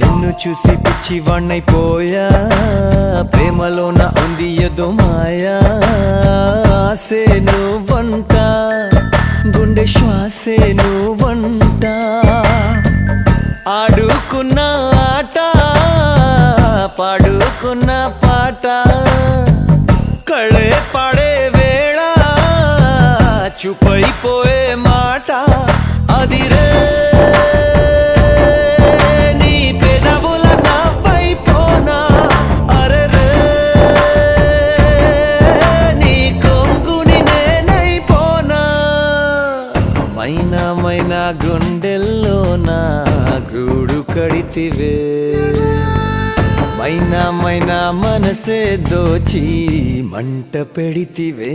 నిన్ను చూసి పిచ్చివాణ్ణైపోయా ప్రేమలోన ఉంది ఎదో మాయా. ఆసే నువ్వంట గుండె శ్వాసే నువ్వంట. ఆడుకున్న ఆట పాడుకున్న పాట. కళే పాడే వేళ చూపైపోయే మాట. అదిరే మైనమైన గుండెల్లో నా గూడు కడితివే. మైనమైన మనసే దోచి మంట పెడితివే.